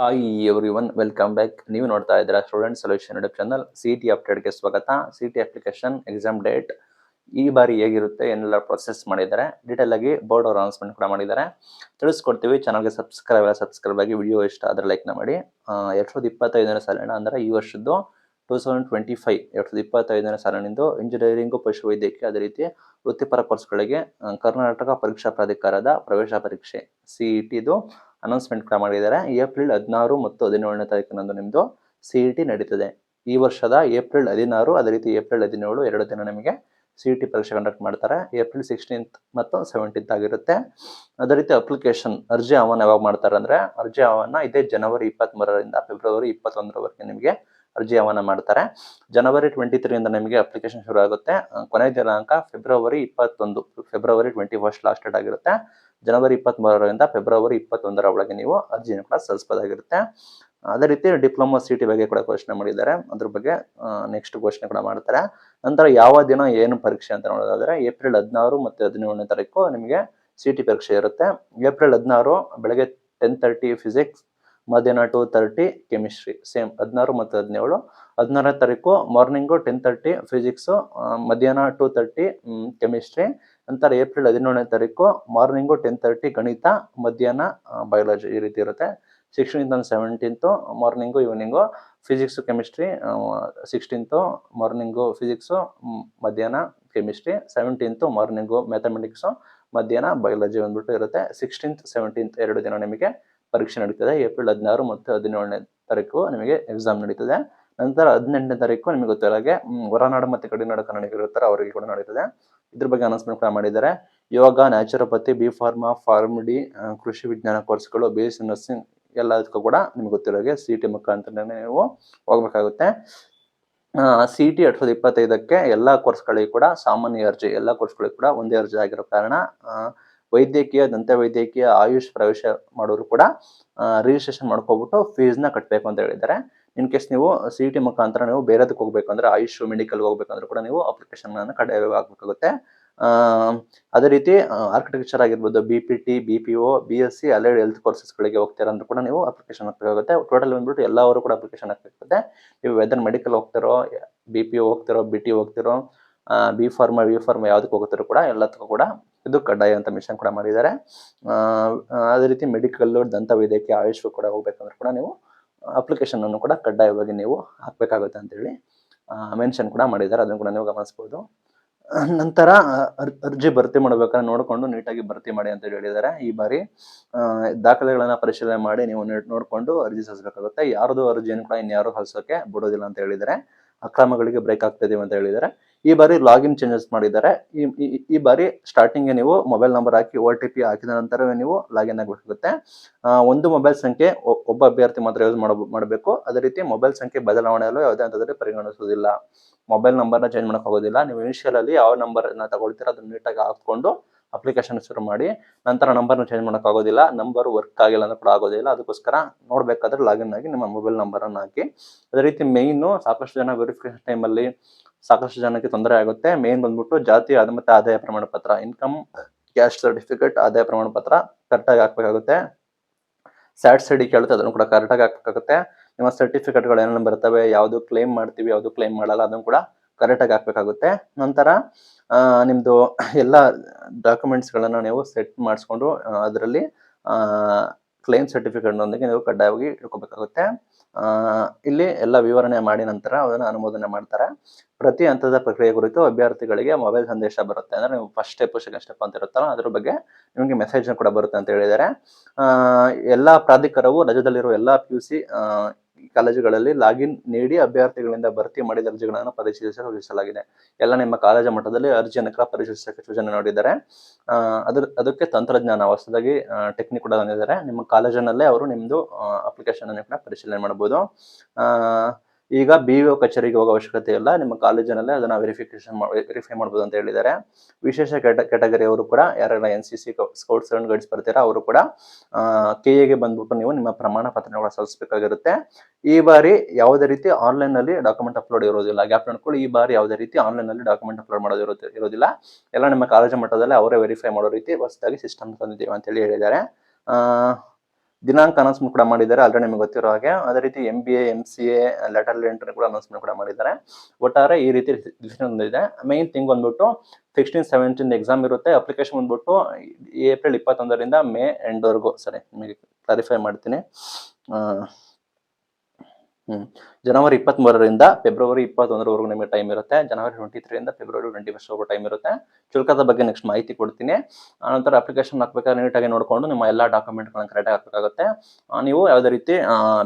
Hi every one welcome back ನೀವು ನೋಡ್ತಾ ಇದ್ದೀರಾ student solution YouTube channel C T ಅಪ್ಡೇಟ್ಗೆ ಸ್ವಾಗತ. C T application exam date ಈ ಬಾರಿ ಹೇಗಿರುತ್ತೆ, ಏನೆಲ್ಲ ಪ್ರೊಸೆಸ್ ಮಾಡಿದ್ದಾರೆ ಡೀಟೇಲ್ ಆಗಿ ಬೋರ್ಡ್ ಅವ್ರ ಅನೌನ್ಸ್ಮೆಂಟ್ ಕೂಡ ಮಾಡಿದ್ದಾರೆ. ತಿಳಿಸ್ಕೊಡ್ತೀವಿ. ಚಾನಲ್ಗೆ ಸಬ್ಸ್ಕ್ರೈಬ್ ಸಬ್ಸ್ಕ್ರೈಬ್ ಆಗಿ ವಿಡಿಯೋ ಇಷ್ಟ ಆದರೆ ಲೈಕ್ನ ಮಾಡಿ. ಎರಡು ಸಾವಿರದ ಇಪ್ಪತ್ತೈದನೇ ಸಾಲಿನ ಅಂದರೆ ಈ ವರ್ಷದ್ದು ಟೂ ತೌಸಂಡ್ ಟ್ವೆಂಟಿ ಫೈವ್ ಎರಡು ಸಾವಿರದ ಇಪ್ಪತ್ತೈದನೇ ಸಾಲಿನಿಂದ ಇಂಜಿನಿಯರಿಂಗು ಪಶುವೈದ್ಯಕೀಯ ಅದೇ ರೀತಿ ವೃತ್ತಿಪರ ಕೋರ್ಸ್ಗಳಿಗೆ ಕರ್ನಾಟಕ ಪರೀಕ್ಷಾ ಪ್ರಾಧಿಕಾರದ ಪ್ರವೇಶ ಪರೀಕ್ಷೆ ಸಿ ಇ ಟಿದು ಅನೌನ್ಸ್ಮೆಂಟ್ ಕೂಡ ಮಾಡಿದ್ದಾರೆ. ಏಪ್ರಿಲ್ ಹದಿನಾರು ಮತ್ತು ಹದಿನೇಳನೇ ತಾರೀಕಿನಂದು ನಿಮ್ಮದು ಸಿ ಇ ಟಿ ನಡೀತದೆ. ಈ ವರ್ಷದ ಏಪ್ರಿಲ್ ಹದಿನಾರು, ಅದೇ ರೀತಿ ಏಪ್ರಿಲ್ ಹದಿನೇಳು ಎರಡು ದಿನ ನಿಮಗೆ ಸಿ ಇ ಟಿ ಪರೀಕ್ಷೆ ಕಂಡಕ್ಟ್ ಮಾಡ್ತಾರೆ. ಏಪ್ರಿಲ್ ಸಿಕ್ಸ್ಟೀನ್ತ್ ಮತ್ತು ಸೆವೆಂಟೀನ್ತ್ ಆಗಿರುತ್ತೆ. ಅದೇ ರೀತಿ ಅಪ್ಲಿಕೇಶನ್ ಅರ್ಜಿ ಆಹ್ವಾನ ಯಾವಾಗ ಮಾಡ್ತಾರೆ ಅಂದರೆ ಅರ್ಜಿ ಆಹ್ವಾನ ಇದೇ ಜನವರಿ ಇಪ್ಪತ್ತ್ಮೂರರಿಂದ ಫೆಬ್ರವರಿ ಇಪ್ಪತ್ತೊಂದರವರೆಗೆ ನಿಮಗೆ ಅರ್ಜಿ ಆಹ್ವಾನ ಮಾಡ್ತಾರೆ. ಜನವರಿ ಟ್ವೆಂಟಿ ತ್ರೀಯಿಂದ ನಿಮಗೆ ಅಪ್ಲಿಕೇಶನ್ ಶುರು ಆಗುತ್ತೆ ಕೊನೆಯ ದಿನಾಂಕ ಫೆಬ್ರವರಿ ಇಪ್ಪತ್ತೊಂದು February twenty first last date ಆಗಿರುತ್ತೆ. ಜನವರಿ ಇಪ್ಪತ್ತ್ಮೂರರಿಂದ ಫೆಬ್ರವರಿ ಇಪ್ಪತ್ತೊಂದರ ಒಳಗೆ ನೀವು ಅರ್ಜಿಯನ್ನು ಕೂಡ ಸಲ್ಲಿಸಬಹುದಾಗಿರುತ್ತೆ. ಅದೇ ರೀತಿ ಡಿಪ್ಲೊಮಾ ಸಿ ಬಗ್ಗೆ ಕೂಡ ಘೋಷಣೆ ಮಾಡಿದ್ದಾರೆ. ಅದ್ರ ಬಗ್ಗೆ ನೆಕ್ಸ್ಟ್ ಘೋಷಣೆ ಕೂಡ ಮಾಡ್ತಾರೆ. ನಂತರ ಯಾವ ದಿನ ಏನು ಪರೀಕ್ಷೆ ಅಂತ ನೋಡೋದಾದ್ರೆ ಏಪ್ರಿಲ್ ಹದಿನಾರು ಮತ್ತು ಹದಿನೇಳನೇ ತಾರೀಕು ನಿಮಗೆ ಸಿ ಟಿ ಪರೀಕ್ಷೆ ಇರುತ್ತೆ. ಏಪ್ರಿಲ್ ಹದಿನಾರು, ಬೆಳಗ್ಗೆ ಟೆನ್ ತರ್ಟಿ ಫಿಸಿಕ್ಸ್ ಮಧ್ಯಾಹ್ನ ಟೂ ತರ್ಟಿ ಕೆಮಿಸ್ಟ್ರಿ ಸೇಮ್ ಹದಿನಾರು ಮತ್ತು ಹದಿನೇಳು. ಹದಿನಾರನೇ ತಾರೀಕು ಮಾರ್ನಿಂಗು ಟೆನ್ ತರ್ಟಿ ಫಿಸಿಕ್ಸು ಮಧ್ಯಾಹ್ನ ಟೂ ತರ್ಟಿ ಕೆಮಿಸ್ಟ್ರಿ ನಂತರ ಏಪ್ರಿಲ್ ಹದಿನೇಳನೇ ತಾರೀಕು ಮಾರ್ನಿಂಗು ಟೆನ್ ತರ್ಟಿ ಗಣಿತ, ಮಧ್ಯಾಹ್ನ ಬಯಾಲಜಿ ಈ ರೀತಿ ಇರುತ್ತೆ. Sixteenth and seventeenth morning evening physics chemistry sixteenth morning physics ಮಧ್ಯಾಹ್ನ ಕೆಮಿಸ್ಟ್ರಿ ಸೆವೆಂಟೀನ್ತು ಮಾರ್ನಿಂಗು ಮ್ಯಾಥಮೆಟಿಕ್ಸು ಮಧ್ಯಾಹ್ನ ಬಯಾಲಜಿ ಬಂದ್ಬಿಟ್ಟು ಇರುತ್ತೆ. ಸಿಕ್ಸ್ಟೀನ್ತ್ ಸೆವೆಂಟೀನ್ತ್ ಎರಡು ದಿನ ನಿಮಗೆ ಪರೀಕ್ಷೆ ನಡೀತದೆ, ಏಪ್ರಿಲ್ ಹದಿನಾರು ಮತ್ತು ಹದಿನೇಳನೇ ತಾರೀಕು ನಿಮಗೆ ಎಕ್ಸಾಮ್ ನಡೀತದೆ. ನಂತರ ಹದಿನೆಂಟನೇ ತಾರೀಕು ನಿಮಗೆ ಗೊತ್ತಿರೋಗೆ ಹೊರನಾಡು ಮತ್ತು ಗಡಿನಾಡು ಕನ್ನಡಿಗರು ಇರ್ತಾರೆ ಅವರಿಗೆ ಕೂಡ ನಡೀತದೆ. ಇದ್ರ ಬಗ್ಗೆ ಅನೌನ್ಸ್ಮೆಂಟ್ ಕೂಡ ಮಾಡಿದ್ದಾರೆ. Yoga naturopathy B pharma pharm D ಕೃಷಿ ವಿಜ್ಞಾನ ಕೋರ್ಸ್ಗಳು ಬಿ ಎಸ್ ನರ್ಸಿಂಗ್ ಎಲ್ಲದಕ್ಕೂ ಕೂಡ ನಿಮ್ಗೆ ಗೊತ್ತಿರೋಗೆ ಸಿ ಟಿ ಮುಖಾಂತರ ನೀವು ಹೋಗ್ಬೇಕಾಗುತ್ತೆ. ಸಿ ಟಿ ಎರಡ್ ಸಾವಿರದ ಇಪ್ಪತ್ತೈದಕ್ಕೆ ಎಲ್ಲ ಕೋರ್ಸ್ಗಳಿಗೆ ಕೂಡ ಸಾಮಾನ್ಯ ಅರ್ಜಿ, ಎಲ್ಲ ಕೋರ್ಸ್ಗಳಿಗೆ ಕೂಡ ಒಂದೇ ಅರ್ಜಿ ಆಗಿರೋ ಕಾರಣ ವೈದ್ಯಕೀಯ ದಂತ ವೈದ್ಯಕೀಯ ಆಯುಷ್ ಪ್ರವೇಶ ಮಾಡೋರು ಕೂಡ ರಿಜಿಸ್ಟ್ರೇಷನ್ ಮಾಡ್ಕೊಬಿಟ್ಟು ಫೀಸ್ನ ಕಟ್ಟಬೇಕು ಅಂತ ಹೇಳಿದ್ದಾರೆ. ಇನ್ ಕೇಸ್ ನೀವು ಸಿ ಟಿ ಮುಖಾಂತರ ನೀವು ಬೇರೆದಕ್ಕೆ ಹೋಗ್ಬೇಕು ಅಂದ್ರೆ ಆಯುಷ್ ಮೆಡಿಕಲ್ ಹೋಗ್ಬೇಕಂದ್ರೆ ಕೂಡ ನೀವು ಅಪ್ಲಿಕೇಶನ್ ಕಡ್ಡಾಯವಾಗಿ ಹಾಕ್ಬೇಕಾಗುತ್ತೆ. ಅದೇ ರೀತಿ ಆರ್ಕಿಟೆಕ್ಚರ್ ಆಗಿರ್ಬೋದು B P T B P O B S C allied health ಕೋರ್ಸಸ್ಗಳಿಗೆ ಹೋಗ್ತೀರಾ ಅಂದ್ರೆ ಕೂಡ ನೀವು ಅಪ್ಲಿಕೇಶನ್ ಹಾಕಬೇಕಾಗುತ್ತೆ. ಟೋಟಲ್ ಬಂದ್ಬಿಟ್ಟು ಎಲ್ಲವರು ಕೂಡ ಅಪ್ಲಿಕೇಶನ್ ಹಾಕಬೇಕಾಗುತ್ತೆ. ನೀವು ವೆದರ್ ಮೆಡಿಕಲ್ ಹೋಗ್ತಿರೋ ಬಿ ಪಿ ಹೋಗ್ತಿರೋ ಬಿ ಟಿ ಹೋಗ್ತಿರೋ ಬಿ ಫಾರ್ಮ ವಿ ಫಾರ್ಮ ಯಾವುದಕ್ಕೆ ಹೋಗ್ತಿರೋ ಕೂಡ ಎಲ್ಲದಕ್ಕೂ ಕೂಡ ಇದು ಕಡ್ಡಾಯ ಅಂತ ಮಿಷನ್ ಕೂಡ ಮಾಡಿದ್ದಾರೆ. ಅದೇ ರೀತಿ ಮೆಡಿಕಲ್ ದಂತ ವೈದ್ಯಕೀಯ ಆಯುಷ್ ಕೂಡ ಹೋಗ್ಬೇಕಂದ್ರೆ ಕೂಡ ನೀವು ಅಪ್ಲಿಕೇಶನ್ ಅನ್ನು ಕೂಡ ಕಡ್ಡಾಯವಾಗಿ ನೀವು ಹಾಕಬೇಕಾಗುತ್ತೆ ಅಂತೇಳಿ ಮೆನ್ಷನ್ ಕೂಡ ಮಾಡಿದ್ದಾರೆ. ಅದನ್ನು ಕೂಡ ನೀವು ಗಮನಿಸ್ಬೋದು. ನಂತರ ಅರ್- ಅರ್ಜಿ ಭರ್ತಿ ಮಾಡ್ಬೇಕಾದ್ರೆ ನೋಡಿಕೊಂಡು ನೀಟಾಗಿ ಭರ್ತಿ ಮಾಡಿ ಅಂತ ಹೇಳಿದ್ದಾರೆ. ಈ ಬಾರಿ ದಾಖಲೆಗಳನ್ನು ಪರಿಶೀಲನೆ ಮಾಡಿ ನೀವು ನೋಡಿಕೊಂಡು ನೋಡ್ಕೊಂಡು ಅರ್ಜಿ ಸಲ್ಲಿಸಬೇಕಾಗುತ್ತೆ. ಯಾರ್ದು ಅರ್ಜಿಯನ್ನು ಕೂಡ ಇನ್ಯಾರು ಸಲ್ಲಿಸೋಕೆ ಬಿಡೋದಿಲ್ಲ ಅಂತ ಹೇಳಿದ್ದಾರೆ. ಅಕ್ರಮಗಳಿಗೆ ಬ್ರೇಕ್ ಆಗ್ತಿದೀವಿ ಅಂತ ಹೇಳಿದ್ದಾರೆ. ಈ ಬಾರಿ ಲಾಗಿನ್ ಚೇಂಜಸ್ ಮಾಡಿದ್ದಾರೆ. ಈ ಬಾರಿ ಸ್ಟಾರ್ಟಿಂಗ್ ನೀವು ಮೊಬೈಲ್ ನಂಬರ್ ಹಾಕಿ ಓ ಟಿ ಪಿ ಹಾಕಿದ ನಂತರವೇ ನೀವು ಲಾಗಿನ್ ಆಗಬೇಕಾಗುತ್ತೆ. ಒಂದು ಮೊಬೈಲ್ ಸಂಖ್ಯೆ ಒ- ಒಬ್ಬ ಅಭ್ಯರ್ಥಿ ಮಾತ್ರ ಯೂಸ್ ಮಾಡಬೇಕು. ಅದೇ ರೀತಿ ಮೊಬೈಲ್ ಸಂಖ್ಯೆ ಬದಲಾವಣೆಯಲ್ಲೂ ಯಾವುದೇ ಹಂತದಲ್ಲಿ ಪರಿಗಣಿಸುವುದಿಲ್ಲ. ಮೊಬೈಲ್ ನಂಬರ್ನ ಚೇಂಜ್ ಮಾಡಕ್ ಹೋಗೋದಿಲ್ಲ ನೀವು ಇನಿಷಿಯಲ್ ಅಲ್ಲಿ ಯಾವ ನಂಬರ್ ತಗೊಳ್ತೀರ ಅದನ್ನ ನೀಟಾಗಿ ಹಾಕೊಂಡು ಅಪ್ಲಿಕೇಶನ್ ಶುರು ಮಾಡಿ, ನಂತರ ನಂಬರ್ನ ಚೇಂಜ್ ಮಾಡಕ್ ಆಗೋದಿಲ್ಲ. ನಂಬರ್ ವರ್ಕ್ ಆಗಿಲ್ಲ ಅಂದ್ರೆ ಕೂಡ ಆಗೋದಿಲ್ಲ. ಅದಕ್ಕೋಸ್ಕರ ನೋಡ್ಬೇಕಾದ್ರೆ ಲಾಗಿನ್ ಆಗಿ ನಿಮ್ಮ ಮೊಬೈಲ್ ನಂಬರ್ ಅನ್ನು ಹಾಕಿ, ಅದೇ ರೀತಿ ಮೇಯ್ನು ಸಾಕಷ್ಟು ಜನ ವೆರಿಫಿಕೇಶನ್ ಟೈಮಲ್ಲಿ ಸಾಕಷ್ಟು ಜನಕ್ಕೆ ತೊಂದರೆ ಆಗುತ್ತೆ. ಮೇನ್ ಬಂದ್ಬಿಟ್ಟು ಜಾತಿ ಆದ ಮತ್ತೆ ಆದಾಯ ಪ್ರಮಾಣ ಪತ್ರ. ಇನ್ಕಮ್ ಕ್ಯಾಶ್ ಸರ್ಟಿಫಿಕೇಟ್ ಆದಾಯ ಪ್ರಮಾಣ ಪತ್ರ ಕರೆಕ್ಟಾಗಿ ಹಾಕ್ಬೇಕಾಗುತ್ತೆ. ಸ್ಯಾಟ್ ಸೈಡಿ ಕೇಳುತ್ತೆ, ಅದನ್ನು ಕೂಡ ಕರೆಕ್ಟಾಗಿ ಹಾಕ್ಬೇಕಾಗುತ್ತೆ. ನಿಮ್ಮ ಸರ್ಟಿಫಿಕೇಟ್ಗಳು ಏನೇನು ಬರ್ತವೆ, ಯಾವುದು ಕ್ಲೇಮ್ ಮಾಡ್ತೀವಿ, ಯಾವುದು ಕ್ಲೇಮ್ ಮಾಡಲ್ಲ, ಅದನ್ನು ಕೂಡ ಕರೆಕ್ಟಾಗಿ ಹಾಕ್ಬೇಕಾಗುತ್ತೆ. ನಂತರ ನಿಮ್ಮದು ಎಲ್ಲ ಡಾಕ್ಯುಮೆಂಟ್ಸ್ಗಳನ್ನು ನೀವು ಸೆಟ್ ಮಾಡಿಸ್ಕೊಂಡು ಅದರಲ್ಲಿ ಕ್ಲೇಮ್ ಸರ್ಟಿಫಿಕೇಟ್ನೊಂದಿಗೆ ನೀವು ಕಡ್ಡಾಯವಾಗಿ ಇಟ್ಕೋಬೇಕಾಗುತ್ತೆ. ಇಲ್ಲಿ ಎಲ್ಲ ವಿವರಣೆ ಮಾಡಿ ನಂತರ ಅದನ್ನು ಅನುಮೋದನೆ ಮಾಡ್ತಾರೆ. ಪ್ರತಿ ಹಂತದ ಪ್ರಕ್ರಿಯೆ ಕುರಿತು ಅಭ್ಯರ್ಥಿಗಳಿಗೆ ಮೊಬೈಲ್ ಸಂದೇಶ ಬರುತ್ತೆ. ಅಂದ್ರೆ ನೀವು ಫಸ್ಟ್ ಸ್ಟೆಪ್ ಸೆಕೆಂಡ್ ಸ್ಟೆಪ್ ಅಂತ ಇರುತ್ತಲ್ಲ, ಅದ್ರ ಬಗ್ಗೆ ನಿಮಗೆ ಮೆಸೇಜ್ ಕೂಡ ಬರುತ್ತೆ ಅಂತ ಹೇಳಿದ್ದಾರೆ. ಎಲ್ಲಾ ಪ್ರಾಧಿಕಾರವು ರಾಜ್ಯದಲ್ಲಿರುವ ಎಲ್ಲಾ ಪಿ ಯು ಸಿ ಕಾಲೇಜುಗಳಲ್ಲಿ ಲಾಗಿನ್ ನೀಡಿ ಅಭ್ಯರ್ಥಿಗಳಿಂದ ಭರ್ತಿ ಮಾಡಿದ ಅರ್ಜಿಗಳನ್ನು ಪರಿಶೀಲಿಸಲು ಸೂಚಿಸಲಾಗಿದೆ. ಎಲ್ಲ ನಿಮ್ಮ ಕಾಲೇಜು ಮಟ್ಟದಲ್ಲಿ ಅರ್ಜಿಯನ್ನು ಕೂಡ ಪರಿಶೀಲಿಸಕ್ಕೆ ಸೂಚನೆ ನೋಡಿದ್ದಾರೆ. ಅದ್ರ, ಅದಕ್ಕೆ ತಂತ್ರಜ್ಞಾನ ಹೊಸದಾಗಿ ಟೆಕ್ನಿಕ್ ಕೂಡ ತಂದಿದ್ದಾರೆ. ನಿಮ್ಮ ಕಾಲೇಜಿನಲ್ಲೇ ಅವರು ನಿಮ್ಮದು ಅಪ್ಲಿಕೇಶನ್ ಅನ್ನು ಕೂಡ ಪರಿಶೀಲನೆ ಮಾಡಬಹುದು ಈಗ ಬಿ ಒ ಕಚೇರಿಗೆ ಹೋಗೋ ಅವಶ್ಯಕತೆ ಇಲ್ಲ. ನಿಮ್ಮ ಕಾಲೇಜಿನಲ್ಲೇ ಅದನ್ನ ವೆರಿಫಿಕೇಶನ್ ವೆರಿಫೈ ಮಾಡ್ಬೋದು ಅಂತ ಹೇಳಿದ್ದಾರೆ. ವಿಶೇಷ ಕ್ಯಾಟಗರಿ ಅವರು ಕೂಡ, ಯಾರೆಲ್ಲ N C C scouts and guides ಬರ್ತೀರಾ, ಅವರು ಕೂಡ ಕೆ ಎಗೆ ಬಂದ್ಬಿಟ್ಟು ನೀವು ನಿಮ್ಮ ಪ್ರಮಾಣ ಪತ್ರಗಳ ಸಲ್ಲಿಸಬೇಕಾಗಿರುತ್ತೆ. ಈ ಬಾರಿ ಯಾವುದೇ ರೀತಿ ಆನ್ಲೈನ್ನಲ್ಲಿ ಡಾಕ್ಯುಮೆಂಟ್ ಅಪ್ಲೋಡ್ ಇರೋದಿಲ್ಲ. ಗ್ಯಾಪ್ ನೋಡ್ಕೊಳ್ಳಿ ಈ ಬಾರಿ ಯಾವುದೇ ರೀತಿ ಆನ್ಲೈನ್ನಲ್ಲಿ ಡಾಕ್ಯುಮೆಂಟ್ ಅಪ್ಲೋಡ್ ಮಾಡೋದು ಇರೋದಿಲ್ಲ. ಎಲ್ಲ ನಿಮ್ಮ ಕಾಲೇಜು ಮಟ್ಟದಲ್ಲಿ ಅವರೇ ವೆರಿಫೈ ಮಾಡೋ ರೀತಿ ಹೊಸದಾಗಿ ಸಿಸ್ಟಮ್ ತಂದಿದ್ದೀವಿ ಅಂತ ಹೇಳಿ ಹೇಳಿದ್ದಾರೆ ದಿನಾಂಕ ಅನೌನ್ಸ್ಮೆಂಟ್ ಕೂಡ ಮಾಡಿದ್ದಾರೆ. ಆಲ್ರೆಡಿ ನಿಮಗೆ ಗೊತ್ತಿರೋ ಹಾಗೆ ಅದೇ ರೀತಿ M B A M C A lateral entry ಕೂಡ ಅನೌನ್ಸ್ಮೆಂಟ್ ಕೂಡ ಮಾಡಿದ್ದಾರೆ. ಒಟ್ಟಾರೆ ಈ ರೀತಿ ಡಿಸಿಷನ್ ಇದೆ ಮೈನ್ ಥಿಂಗ್ ಬಂದ್ಬಿಟ್ಟು ಸಿಕ್ಸ್ಟೀನ್ ಸೆವೆಂಟೀನ್ ಎಕ್ಸಾಮ್ ಇರುತ್ತೆ. ಅಪ್ಲಿಕೇಶನ್ ಬಂದ್ಬಿಟ್ಟು ಏಪ್ರಿಲ್ ಇಪ್ಪತ್ತೊಂದರಿಂದ ಮೇ ಎಂಡ್ವರೆಗೂ ಸರಿ ನಿಮಗೆ ಕ್ಲಾರಿಫೈ ಮಾಡ್ತೀನಿ. ಜನವರಿ ಇಪ್ಪತ್ತ್ಮೂರರಿಂದ ಫೆಬ್ರವರಿ ಇಪ್ಪತ್ತೊಂದರವರೆಗೂ ನಿಮಗೆ ಟೈಮ್ ಇರುತ್ತೆ. ಜನವರಿ ಟ್ವೆಂಟಿ ತ್ರೀಯಿಂದ ಫೆಬ್ರವರಿ ಟ್ವೆಂಟಿ ಫಸ್ಟ್ವರೆಗೂ ಟೈಮ್ ಇರುತ್ತೆ. ಶುಲ್ಕದ ಬಗ್ಗೆ ನೆಕ್ಸ್ಟ್ ಮಾಹಿತಿ ಕೊಡ್ತೀನಿ. ಆನಂತರ ಅಪ್ಲಿಕೇಶನ್ ಹಾಕ್ಬೇಕಾದ್ರೆ ನೀಟಾಗಿ ನೋಡಿಕೊಂಡು ನಿಮ್ಮ ಎಲ್ಲ ಡಾಕ್ಯುಮೆಂಟ್ಗಳನ್ನ ಕರೆಕ್ಟಾಗಿ ಹಾಕಬೇಕಾಗುತ್ತೆ. ನೀವು ಯಾವುದೇ ರೀತಿ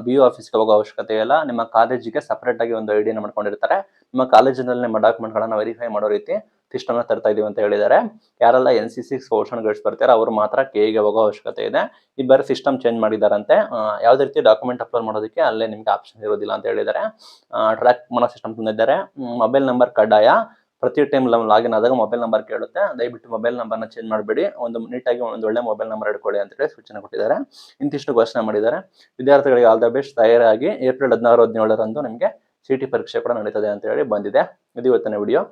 ಬಿ ಯು ಆಫೀಸ್ಗೆ ಹೋಗೋ ಅವಶ್ಯಕತೆ ಇಲ್ಲ. ನಿಮ್ಮ ಕಾಲೇಜಿಗೆ ಸಪ್ರೇಟಾಗಿ ಒಂದು ಐಡಿಯನ್ನು ಮಾಡ್ಕೊಂಡಿರ್ತಾರೆ. ನಿಮ್ಮ ಕಾಲೇಜಿನಲ್ಲಿ ನಿಮ್ಮ ಡಾಕ್ಯುಮೆಂಟ್ಗಳನ್ನು ವೆರಿಫೈ ಮಾಡೋ ರೀತಿ ಸಿಸ್ಟಮ್ನ ತರ್ತಾ ಇದೀವಿ ಅಂತ ಹೇಳಿದ್ದಾರೆ ಯಾರೆಲ್ಲ N C C portion guides ಬರ್ತಾರೆ, ಅವರು ಮಾತ್ರ ಕೆ ಗೆ ಹೋಗೋ ಅವಶ್ಯಕತೆ ಇದೆ. ಈ ಬೇರೆ ಸಿಸ್ಟಮ್ ಚೇಂಜ್ ಮಾಡಿದಾರಂತೆ. ಯಾವ್ದೇ ರೀತಿ ಡಾಕ್ಯುಮೆಂಟ್ ಅಪ್ಲೋಡ್ ಮಾಡೋದಕ್ಕೆ ಅಲ್ಲೇ ನಿಮ್ಗೆ ಆಪ್ಷನ್ ಇರೋದಿಲ್ಲ ಅಂತ ಹೇಳಿದ್ದಾರೆ ಟ್ರ್ಯಾಕ್ ಮಾಡೋ ಸಿಸ್ಟಮ್ ತಂದಿದ್ದಾರೆ. ಮೊಬೈಲ್ ನಂಬರ್ ಕಡ್ಡಾಯ. ಪ್ರತಿ ಟೈಮ್ ಲಾಗಿನ್ ಆದಾಗ ಮೊಬೈಲ್ ನಂಬರ್ ಕೇಳುತ್ತೆ. ದಯವಿಟ್ಟು ಮೊಬೈಲ್ ನಂಬರ್ನ ಚೇಂಜ್ ಮಾಡಬೇಡಿ. ಒಂದು ನೀಟಾಗಿ ಒಂದು ಒಳ್ಳೆ ಮೊಬೈಲ್ ನಂಬರ್ ಇಟ್ಕೊಳ್ಳಿ ಅಂತೇಳಿ ಸೂಚನೆ ಕೊಟ್ಟಿದ್ದಾರೆ. ಇಂತಿಷ್ಟು ಘೋಷಣೆ ಮಾಡಿದ್ದಾರೆ. ವಿದ್ಯಾರ್ಥಿಗಳಿಗೆ ಆಲ್ ದ ಬೆಸ್ಟ್ ತಯಾರಾಗಿ ಏಪ್ರಿಲ್ ಹದಿನಾರು, ಹದಿನೇಳರಂದು ನಿಮಗೆ ಸಿ ಟಿ ಪರೀಕ್ಷೆ ಕೂಡ ನಡೀತದೆ ಅಂತ ಹೇಳಿ ಬಂದಿದೆ. ಇದು ಇವತ್ತಿನ ವಿಡಿಯೋ